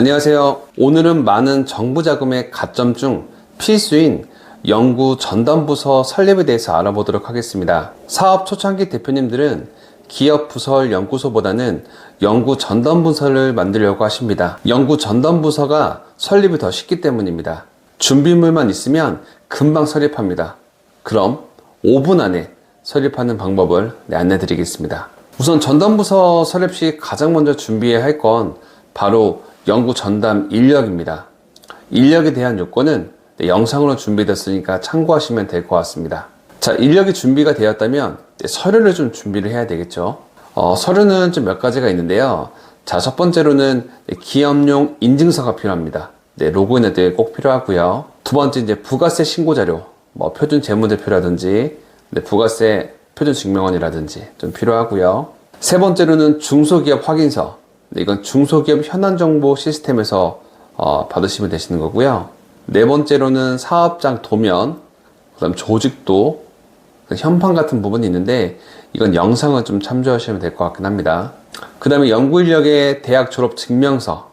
안녕하세요. 오늘은 많은 정부 자금의 가점 중 필수인 연구 전담부서 설립에 대해서 알아보도록 하겠습니다. 사업 초창기 대표님들은 기업 부설 연구소보다는 연구 전담부서를 만들려고 하십니다. 연구 전담부서가 설립이 더 쉽기 때문입니다. 준비물만 있으면 금방 설립합니다. 그럼 5분 안에 설립하는 방법을 네, 안내 드리겠습니다. 우선 전담부서 설립 시 가장 먼저 준비해야 할 건 바로 연구 전담 인력입니다. 인력에 대한 요건은 네, 영상으로 준비됐으니까 참고하시면 될 것 같습니다. 자, 인력이 준비가 되었다면 네, 서류를 좀 준비를 해야 되겠죠. 어, 서류는 좀 몇 가지가 있는데요. 자, 첫 번째로는 네, 기업용 인증서가 필요합니다. 네, 로그인에 대해 꼭 필요하고요. 두 번째 이제 부가세 신고 자료, 뭐 표준 재무제표라든지 네, 부가세 표준 증명원이라든지 좀 필요하고요. 세 번째로는 중소기업 확인서. 네, 이건 중소기업 현안 정보 시스템에서 어, 받으시면 되시는 거고요. 네 번째로는 사업장 도면, 그다음 조직도, 현판 같은 부분이 있는데 이건 영상을 좀 참조하시면 될 것 같긴 합니다. 그 다음에 연구 인력의 대학 졸업 증명서,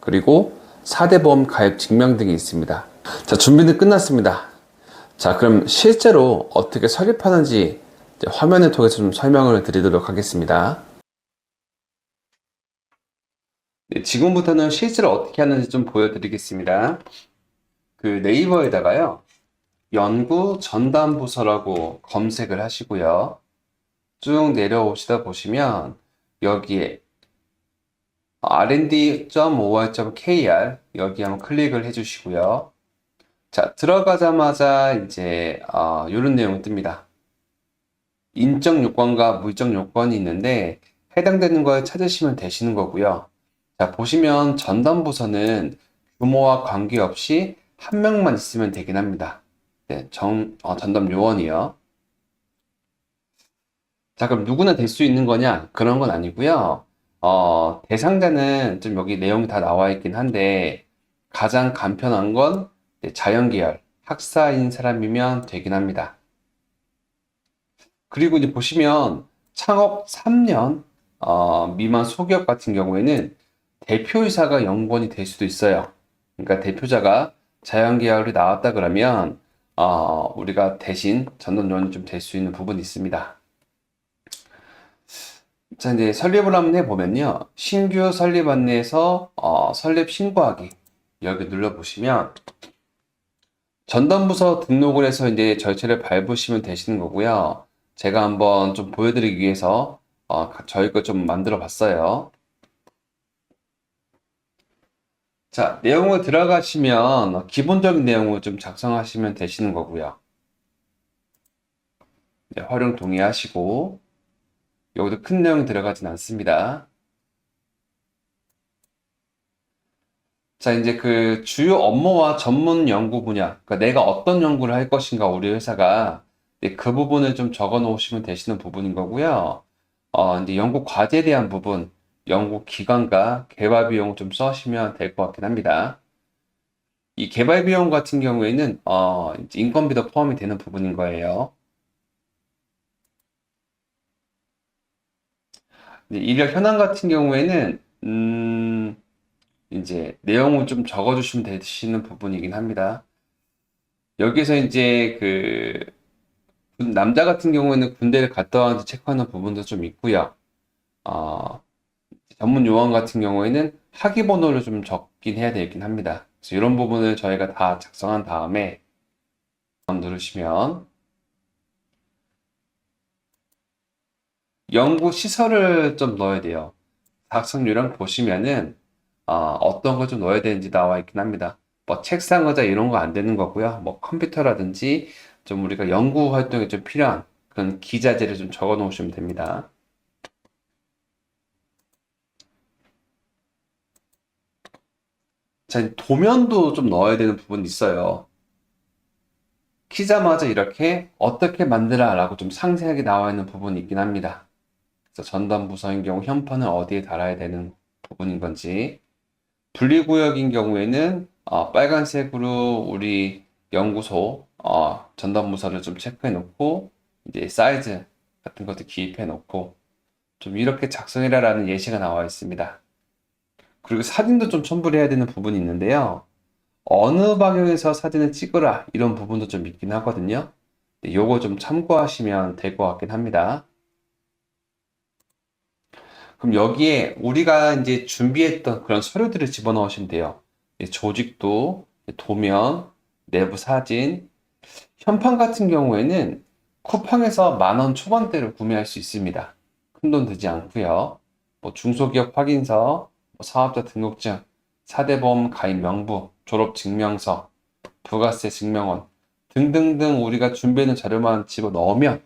그리고 4대 보험 가입 증명 등이 있습니다. 자, 준비는 끝났습니다. 자, 그럼 실제로 어떻게 설립하는지 화면을 통해서 좀 설명을 드리도록 하겠습니다. 네, 지금부터는 실제로 어떻게 하는지 좀 보여드리겠습니다. 그 네이버에다가요, 연구 전담 부서라고 검색을 하시고요. 쭉 내려오시다 보시면 여기에 rnd.or.kr 여기 한번 클릭을 해주시고요. 자, 들어가자마자 이제 어, 이런 내용이 뜹니다. 인적 요건과 물적 요건이 있는데 해당되는 걸 찾으시면 되시는 거고요. 자, 보시면 전담 부서는 규모와 관계없이 한 명만 있으면 되긴 합니다. 네, 정, 어, 전담 요원이요. 자, 그럼 누구나 될 수 있는 거냐? 그런 건 아니고요. 어, 대상자는 좀 여기 내용이 다 나와 있긴 한데 가장 간편한 건 이제 자연계열, 학사인 사람이면 되긴 합니다. 그리고 이제 보시면 창업 3년 어, 미만 소기업 같은 경우에는 대표이사가 연구원이 될 수도 있어요. 그러니까 대표자가 자연계열이 나왔다 그러면 어, 우리가 대신 전담요원이 좀 될 수 있는 부분이 있습니다. 자, 이제 설립을 한번 해보면요. 신규 설립 안내에서 어, 설립 신고하기 여기 눌러보시면 전담부서 등록을 해서 이제 절차를 밟으시면 되시는 거고요. 제가 한번 좀 보여드리기 위해서 어, 저희 거 좀 만들어 봤어요. 자, 내용을 들어가시면 기본적인 내용을 좀 작성하시면 되시는 거고요. 네, 활용 동의하시고 여기도 큰 내용이 들어가진 않습니다. 자, 이제 그 주요 업무와 전문 연구 분야, 그러니까 내가 어떤 연구를 할 것인가 우리 회사가 네, 그 부분을 좀 적어 놓으시면 되시는 부분인 거고요. 어, 이제 연구 과제에 대한 부분, 연구 기간과 개발 비용을 좀 써시면 될 것 같긴 합니다. 이 개발 비용 같은 경우에는 어, 인건비도 포함이 되는 부분인 거예요. 인력 현황 같은 경우에는 음, 이제 내용을 좀 적어주시면 되시는 부분이긴 합니다. 여기서 이제 그 남자 같은 경우에는 군대를 갔다 왔는지 체크하는 부분도 좀 있고요. 어, 전문 요원 같은 경우에는 학위 번호를 좀 적긴 해야 되긴 합니다. 그래서 이런 부분을 저희가 다 작성한 다음에 누르시면 연구 시설을 좀 넣어야 돼요. 작성 요령 보시면은 어, 떤 걸 좀 넣어야 되는지 나와 있긴 합니다. 뭐 책상 의자 이런 거 안 되는 거고요. 뭐 컴퓨터라든지 좀 우리가 연구 활동에 좀 필요한 그런 기자재를 좀 적어 놓으시면 됩니다. 자, 도면도 좀 넣어야 되는 부분이 있어요. 키자마자 이렇게 어떻게 만들어 라고 좀 상세하게 나와 있는 부분이 있긴 합니다. 그래서 전담 부서인 경우 현판을 어디에 달아야 되는 부분인 건지 분리구역인 경우에는 어, 빨간색으로 우리 연구소 어, 전담 부서를 좀 체크해 놓고 이제 사이즈 같은 것도 기입해 놓고 좀 이렇게 작성해라라는 예시가 나와 있습니다. 그리고 사진도 좀 첨부를 해야 되는 부분이 있는데요. 어느 방향에서 사진을 찍으라 이런 부분도 좀 있긴 하거든요. 네, 요거 좀 참고하시면 될 것 같긴 합니다. 그럼 여기에 우리가 이제 준비했던 그런 서류들을 집어넣으시면 돼요. 예, 조직도, 도면, 내부 사진, 현판 같은 경우에는 쿠팡에서 만원 초반대로 구매할 수 있습니다. 큰돈 들지 않고요. 뭐 중소기업 확인서, 뭐 사업자 등록증, 사대보험 가입 명부, 졸업 증명서, 부가세 증명원 등등등 우리가 준비하는 자료만 집어 넣으면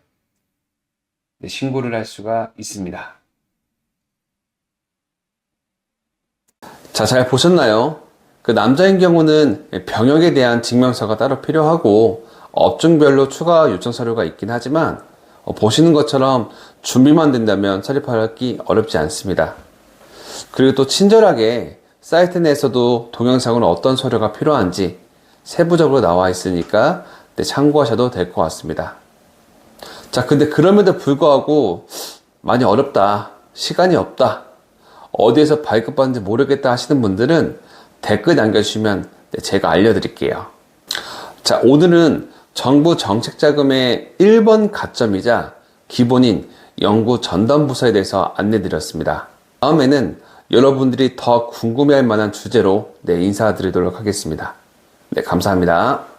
네, 신고를 할 수가 있습니다. 자, 잘 보셨나요? 그 남자인 경우는 병역에 대한 증명서가 따로 필요하고 업종별로 추가 요청 서류가 있긴 하지만 어, 보시는 것처럼 준비만 된다면 사립하기 어렵지 않습니다. 그리고 또 친절하게 사이트 내에서도 동영상으로 어떤 서류가 필요한지 세부적으로 나와 있으니까 네, 참고하셔도 될 것 같습니다. 자, 근데 그럼에도 불구하고 많이 어렵다, 시간이 없다, 어디에서 발급받는지 모르겠다 하시는 분들은 댓글 남겨주시면 네, 제가 알려드릴게요. 자, 오늘은 정부 정책 자금의 1번 가점이자 기본인 연구 전담 부서에 대해서 안내 드렸습니다. 다음에는 여러분들이 더 궁금해할 만한 주제로 네, 인사드리도록 하겠습니다. 네, 감사합니다.